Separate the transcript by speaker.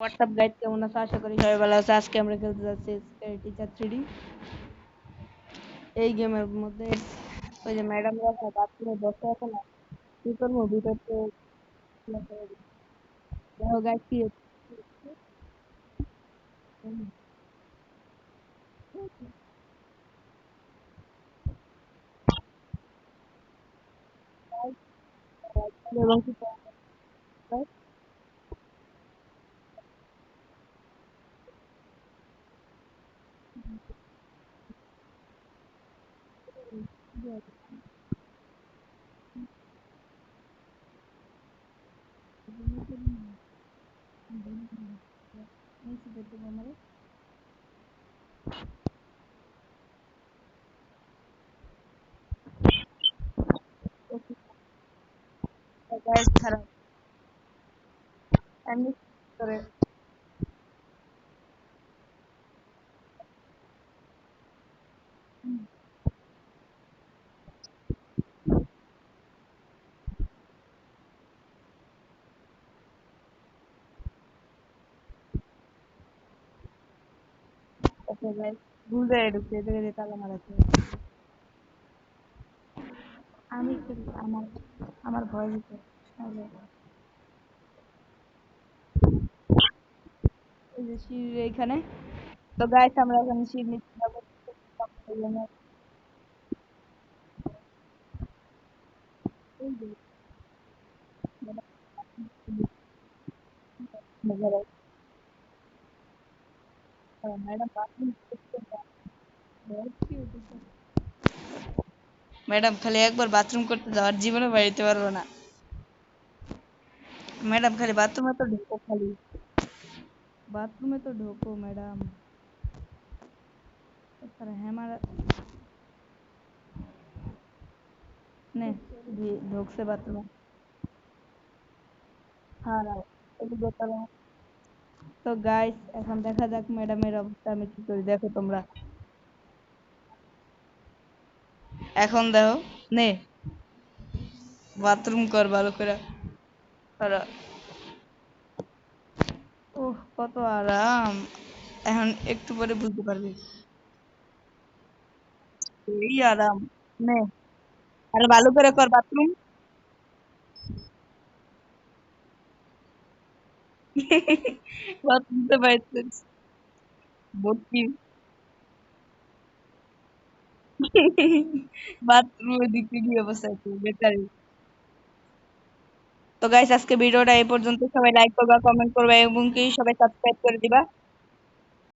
Speaker 1: WhatsApp guide কেমন আছো আশা করি সবাই ভালো আছে আজকে আমরা খেলতে যাচ্ছি টিচার থ্রিডি এই গেমের মধ্যে ওই যে ম্যাডামরা বাথরুমে বসে আছে না কি করব ভিতরতে দেখো গাইড কি এবং কি গাইড খারাপ এমনি ঢুকছে এদের এদের তালা মারাচ্ছে আমি আমার আমার ভয় হচ্ছে এই যে সিঁড়ির এইখানে তো গাইস আমরা এখন সিঁড়ি নিচে যাব। এই যে। ম্যাডাম বাথরুম ম্যাডাম খালি একবার বাথরুম করতে যাওয়ার জীবনে বাড়িতে পারবো না ম্যাডাম খালি বাথরুমে তো ঢোকো খালি বাথরুমে তো ঢোকো ম্যাডাম তারা হ্যামার নে দিয়ে ঢুকছে বাথরুমে হ্যাঁ রাও এদিকে চলো তো গাইস এখন দেখা যাক ম্যাডামের অবস্থা আমি কি করি। দেখো তোমরা। এখন দেখো, নে। বাথরুম কর ভালো করে। ওহ কত আরাম। এখন একটু পরে বুঝতে পারবি। এই আরাম। নে। আরে ভালো করে কর বাথরুম বাথরুম তো বাইরে ভর্তি তো গাইস আজকে ভিডিওটা এই পর্যন্ত। সবাই লাইক করবা কমেন্ট করবা এবং কি, সবাই সাবস্ক্রাইব করে দিবা।